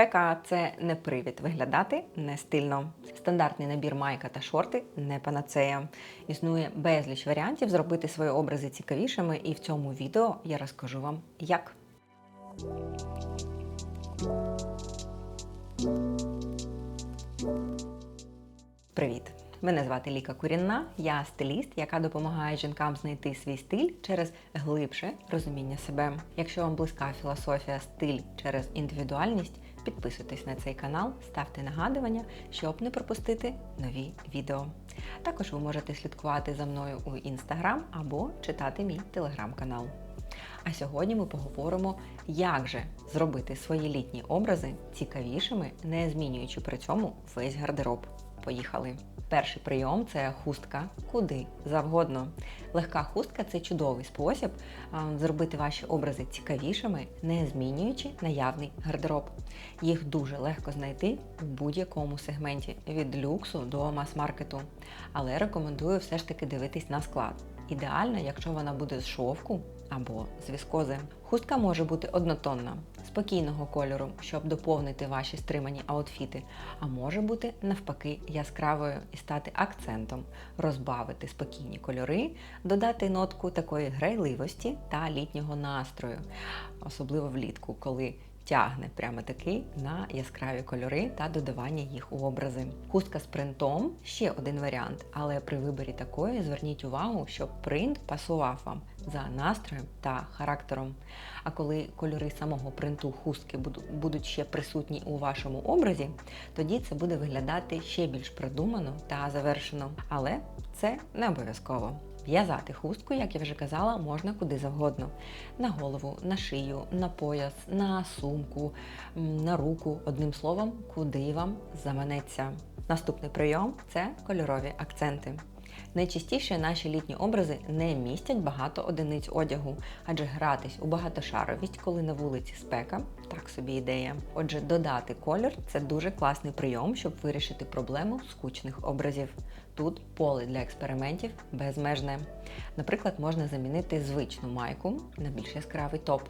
Спека це не привід виглядати не стильно. Стандартний набір майка та шорти не панацея. Існує безліч варіантів зробити свої образи цікавішими, і в цьому відео я розкажу вам як. Привіт! Мене звати Ліка Курінна, я стиліст, яка допомагає жінкам знайти свій стиль через глибше розуміння себе. Якщо вам близька філософія стиль через індивідуальність, підписуйтесь на цей канал, ставте нагадування, щоб не пропустити нові відео. Також ви можете слідкувати за мною у інстаграм або читати мій телеграм-канал. А сьогодні ми поговоримо, як же зробити свої літні образи цікавішими, не змінюючи при цьому весь гардероб. Поїхали! Перший прийом це хустка куди завгодно. Легка хустка це чудовий спосіб зробити ваші образи цікавішими, не змінюючи наявний гардероб. Їх дуже легко знайти в будь-якому сегменті від люксу до мас-маркету. Але рекомендую все ж таки дивитись на склад. Ідеально, якщо вона буде з шовку або з. Хустка може бути однотонна, спокійного кольору, щоб доповнити ваші стримані аутфіти, а може бути навпаки яскравою і стати акцентом, розбавити спокійні кольори, додати нотку такої грайливості та літнього настрою, особливо влітку, коли тягне прямо таки на яскраві кольори та додавання їх у образи. Хустка з принтом ще один варіант, але при виборі такої зверніть увагу, щоб принт пасував вам за настроєм та характером. А коли кольори самого принту хустки будуть ще присутні у вашому образі, тоді це буде виглядати ще більш продумано та завершено. Але це не обов'язково. В'язати хустку, як я вже казала, можна куди завгодно. На голову, на шию, на пояс, на сумку, на руку, одним словом, куди вам заманеться. Наступний прийом це кольорові акценти. Найчастіше наші літні образи не містять багато одиниць одягу, адже гратись у багатошаровість, коли на вулиці спека, так собі ідея. Отже, додати колір це дуже класний прийом, щоб вирішити проблему скучних образів. Тут поле для експериментів безмежне. Наприклад, можна замінити звичну майку на більш яскравий топ,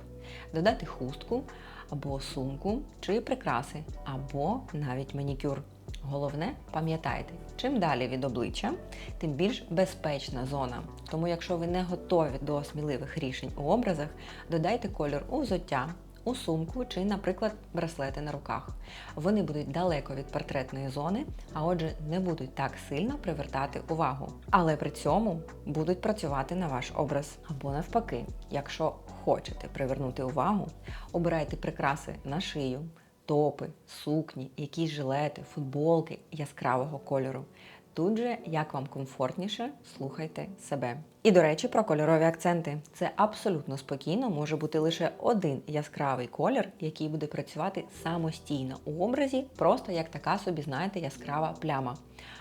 додати хустку або сумку чи прикраси, або навіть манікюр. Головне, пам'ятайте, чим далі від обличчя, тим більш безпечна зона. Тому, якщо ви не готові до сміливих рішень у образах, додайте кольор у взуття, у сумку чи, наприклад, браслети на руках. Вони будуть далеко від портретної зони, а отже, не будуть так сильно привертати увагу. Але при цьому будуть працювати на ваш образ. Або навпаки, якщо хочете привернути увагу, обирайте прикраси на шию топи, сукні, якісь жилети, футболки яскравого кольору. Тут же, як вам комфортніше, слухайте себе. І, до речі, про кольорові акценти. Це абсолютно спокійно може бути лише один яскравий колір, який буде працювати самостійно у образі, просто як така собі, знаєте, яскрава пляма.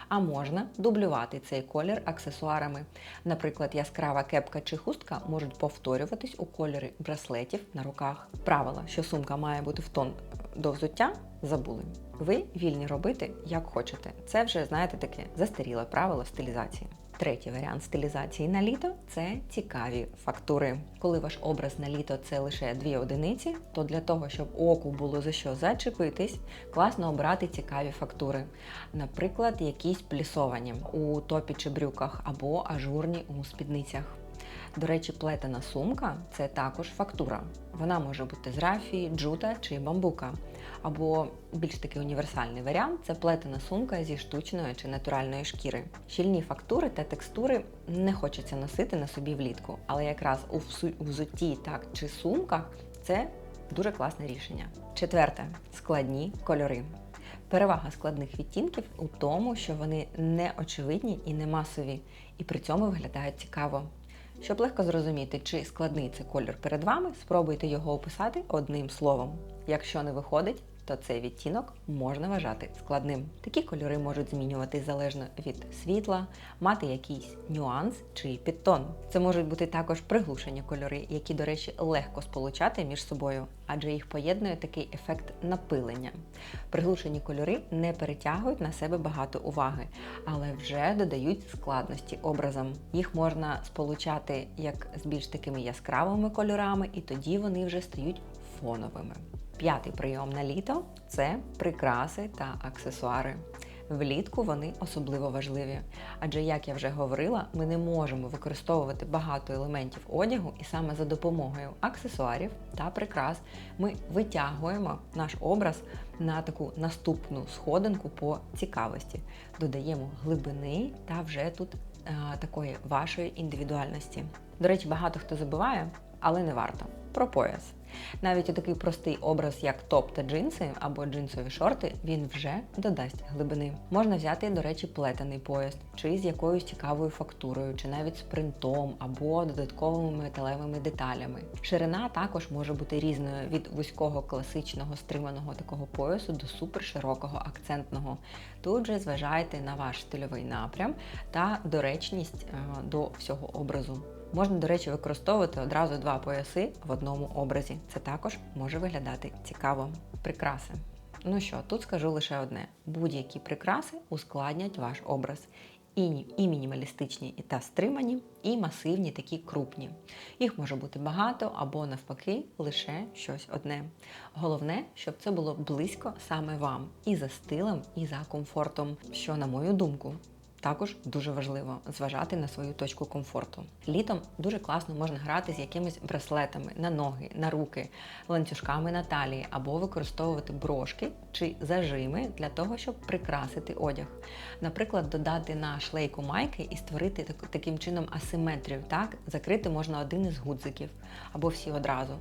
А можна дублювати цей колір аксесуарами. Наприклад, яскрава кепка чи хустка можуть повторюватись у кольорі браслетів на руках. Правило, що сумка має бути в тон до взуття забули. Ви вільні робити, як хочете. Це вже, знаєте, таке застаріле правило стилізації. Третій варіант стилізації на літо це цікаві фактури. Коли ваш образ на літо це лише дві одиниці, то для того, щоб оку було за що зачепитись, класно обрати цікаві фактури. Наприклад, якісь плісовані у топі чи брюках або ажурні у спідницях. До речі, плетена сумка це також фактура. Вона може бути з рафії, джута чи бамбука. Або більш такий універсальний варіант це плетена сумка зі штучної чи натуральної шкіри. Щільні фактури та текстури не хочеться носити на собі влітку, але якраз у взутті так чи сумках це дуже класне рішення. Четверте складні кольори. Перевага складних відтінків у тому, що вони не очевидні і не масові, і при цьому виглядають цікаво. Щоб легко зрозуміти, чи складний це колір перед вами, спробуйте його описати одним словом. Якщо не виходить, то цей відтінок можна вважати складним. Такі кольори можуть змінюватись залежно від світла, мати якийсь нюанс чи підтон. Це можуть бути також приглушені кольори, які, до речі, легко сполучати між собою, адже їх поєднує такий ефект напилення. Приглушені кольори не перетягують на себе багато уваги, але вже додають складності образам. Їх можна сполучати як з більш такими яскравими кольорами, і тоді вони вже стають фоновими. П'ятий прийом на літо це прикраси та аксесуари. Влітку вони особливо важливі, адже, як я вже говорила, ми не можемо використовувати багато елементів одягу, і саме за допомогою аксесуарів та прикрас ми витягуємо наш образ на таку наступну сходинку по цікавості, додаємо глибини та вже тут е, такої вашої індивідуальності. До речі, багато хто забуває, але не варто про пояс. Навіть у такий простий образ, як топ та джинси або джинсові шорти, він вже додасть глибини. Можна взяти, до речі, плетений пояс, чи з якоюсь цікавою фактурою, чи навіть з принтом або додатковими металевими деталями. Ширина також може бути різною від вузького класичного стриманого такого поясу до суперширокого акцентного. Тут же зважайте на ваш стильовий напрям та доречність е, до всього образу. Можна, до речі, використовувати одразу два пояси в одному образі. Це також може виглядати цікаво. Прикраси. Ну що, тут скажу лише одне: будь-які прикраси ускладнять ваш образ. І, і мінімалістичні, і та стримані, і масивні, такі крупні. Їх може бути багато або навпаки лише щось одне. Головне, щоб це було близько саме вам, і за стилем, і за комфортом, що, на мою думку, також дуже важливо зважати на свою точку комфорту. Літом дуже класно можна грати з якимись браслетами на ноги, на руки, ланцюжками на талії або використовувати брошки чи зажими для того, щоб прикрасити одяг. Наприклад, додати на шлейку майки і створити так, таким чином асиметрію. Так, закрити можна один із гудзиків або всі одразу,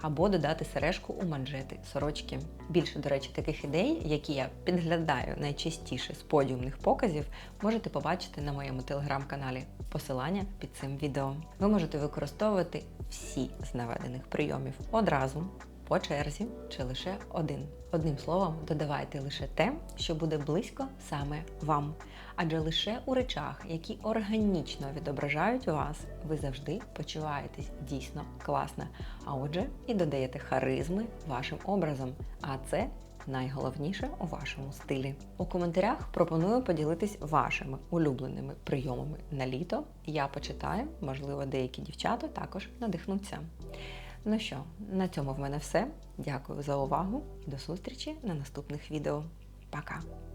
або додати сережку у манжети, сорочки. Більше, до речі, таких ідей, які я підглядаю найчастіше з подіумних показів, можете побачити на моєму телеграм-каналі. Посилання під цим відео. Ви можете використовувати всі з наведених прийомів одразу, по черзі чи лише один. Одним словом, додавайте лише те, що буде близько саме вам. Адже лише у речах, які органічно відображають вас, ви завжди почуваєтесь дійсно класно. А отже, і додаєте харизми вашим образом. А це найголовніше у вашому стилі. У коментарях пропоную поділитись вашими улюбленими прийомами на літо. Я почитаю, можливо, деякі дівчата також надихнуться. Ну що, на цьому в мене все. Дякую за увагу і до зустрічі на наступних відео. Пока!